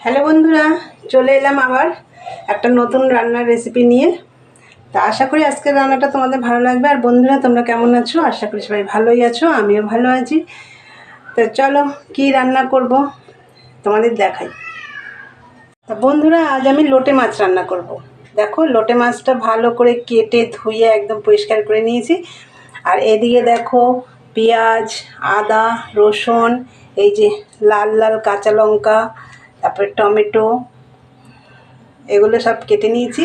Hello বন্ধুরা, চলে এলাম আবার একটা নতুন রান্নার রেসিপি নিয়ে। তা আশা করি আজকের রান্নাটা তোমাদের ভালো লাগবে। আর বন্ধুরা, তোমরা কেমন আছো? আশা করি সবাই ভালোই আছো, আমিও ভালো আছি। তো চলো, কি রান্না করব? তোমাদের দেখাই। তা বন্ধুরা, আজ আমি লোটে মাছ রান্না করব। দেখো, লোটে মাছটা ভালো করে কেটে ধুয়ে একদম পরিষ্কার করে নিয়েছি। আর এদিকে দেখো, পেঁয়াজ, আদা, রসুন, এই যে লাল লাল কাঁচা লঙ্কা তারপরে টমেটো, এগুলো সব কেটে নিয়েছি।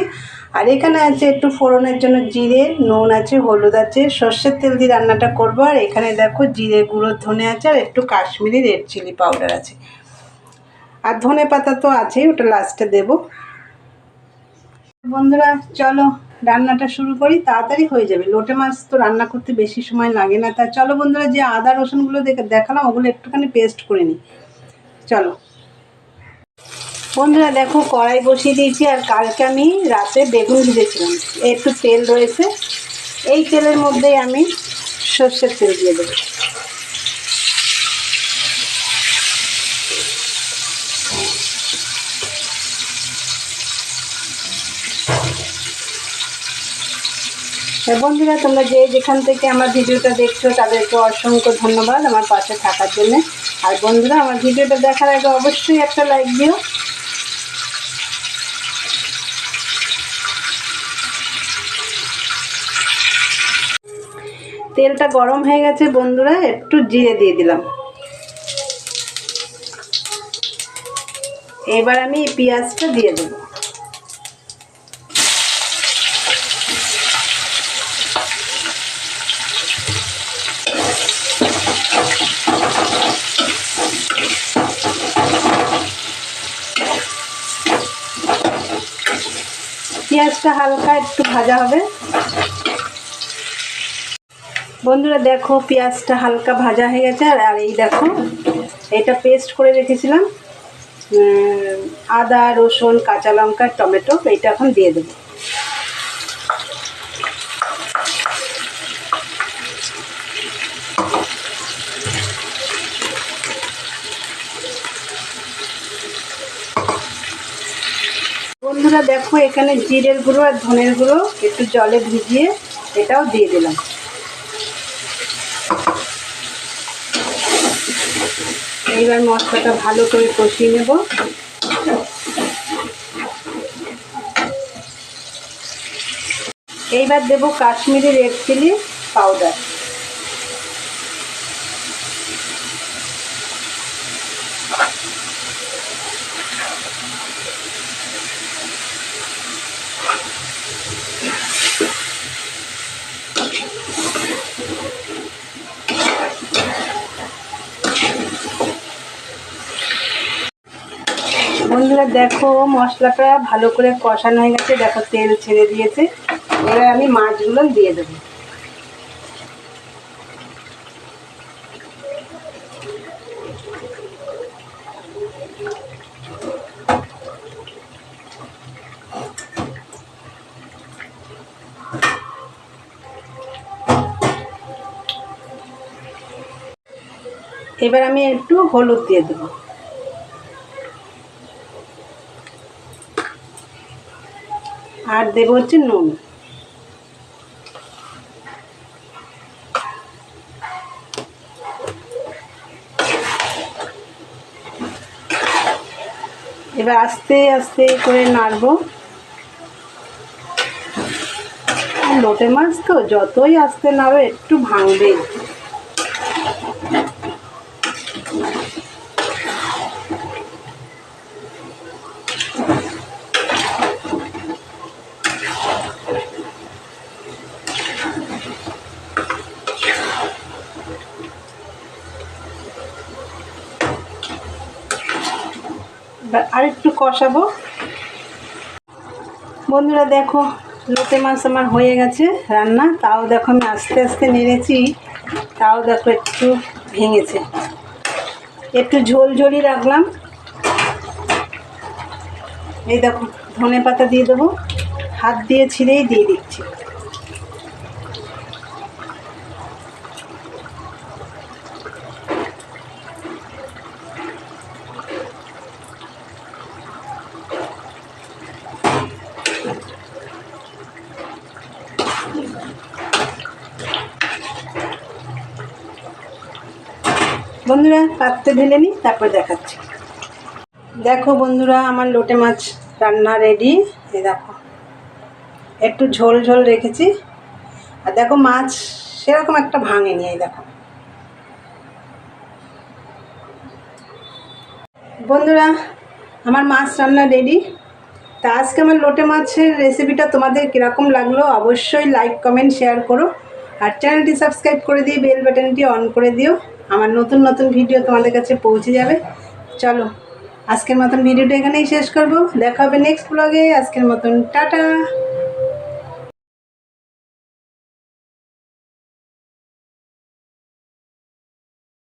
আর এখানে আছে একটু ফোড়নের জন্য জিরে, নুন আছে, হলুদ আছে, সর্ষের তেল দিয়ে রান্নাটা করব। আর এখানে দেখো জিরে গুঁড়ো, ধনে আছে আর একটু কাশ্মীরি রেড চিলি পাউডার আছে। আর ধনে পাতা তো আছেই, ওটা লাস্টে দেব। বন্ধুরা, চলো রান্নাটা শুরু করি, তাড়াতাড়ি হয়ে যাবে। লোটে মাছ তো রান্না করতে বেশি সময় লাগে না। তা চলো বন্ধুরা, যে আদা রসুনগুলো দেখে দেখালাম, ওগুলো একটুখানি পেস্ট করে নিই। চলো। বন্ধুরা দেখো কড়াই বসিয়ে দিয়েছি আর কালকে আমি রাতে বেগুন ভেজেছিলাম। একটু তেল রয়েছে। এই তেলের মধ্যেই আমি সর্ষের তেল দিয়ে দেবো। হ্যাঁ বন্ধুরা, তোমরা যে যেখান থেকে আমার ভিডিওটা দেখছ, তাদেরকে অসংখ্য ধন্যবাদ আমার পাশে থাকার জন্য। আর বন্ধুরা, আমার ভিডিওটা দেখার আগে অবশ্যই একটা লাইক দিও। তেলটা গরম হয়ে গেছে, বন্ধুরা, একটু জিরে দিয়ে দিলাম। এবার আমি পেঁয়াজটা দিয়ে দেবো। পেঁয়াজটা হালকা একটু ভাজা হবে। বন্ধুরা দেখো পেঁয়াজটা হালকা ভাজা হয়ে গেছে, আর এই দেখো, এটা পেস্ট করে রেখেছিলাম। আদা, রসুন, কাঁচা লঙ্কা, টমেটো এটা এখন দিয়ে দেবো। বন্ধুরা দেখো এখানে জিরের গুঁড়ো আর ধনের গুঁড়ো একটু জলে ভিজিয়ে এটাও দিয়ে দিলাম। এইবার মশলাটা ভালো করে কষিয়ে নেব। এইবার দেব কাশ্মীরি রেড চিলি পাউডার। বন্ধুরা, দেখো, মশলাটা ভালো করে কষানো হয়ে গেছে। দেখো, তেল ছেড়ে দিয়েছে। এবার আমি মাছগুলো দিয়ে দেবো। এবার আমি একটু হলুদ দিয়ে দেবো। আর দেবো হচ্ছে নুন। এবার আস্তে আস্তে করে নাড়বো। লোটে মাছ তো, যতই আস্তে নাড়ো, একটু ভাঙবে। এবার আরেকটু কষাবো। বন্ধুরা দেখো, লোটে মাছ আমার হয়ে গেছে রান্না। তাও দেখো আমি আস্তে আস্তে নেড়েছি, তাও দেখো একটু ভেঙেছে। একটু ঝোল ঝোলই রাখলাম। এই দেখো, ধনে পাতা দিয়ে দেবো। হাত দিয়ে ছিঁড়েই দিয়ে দিচ্ছি। বন্ধুরা, পাত্রে ঢেলে নিই, তারপর দেখাচ্ছি। দেখো বন্ধুরা, আমার লোটে মাছ রান্না রেডি এই দেখো, একটু ঝোল ঝোল রেখেছি। আর দেখো মাছ সেরকম একটা ভাঙেনি, এই দেখো। বন্ধুরা, আমার মাছ রান্না রেডি তা আজকে আমার লোটে মাছের রেসিপিটা তোমাদের কীরকম লাগল অবশ্যই লাইক কমেন্ট শেয়ার করো। আর চ্যানেলটি সাবস্ক্রাইব করে দিয়ে বেল বাটনটি অন করে দিও। আমার নতুন নতুন ভিডিও তোমাদের কাছে পৌঁছে যাবে। চলো, আজকের মতন ভিডিওটা এখানেই শেষ করব। দেখা হবে নেক্সট ব্লগে আজকের মতন, টাটা!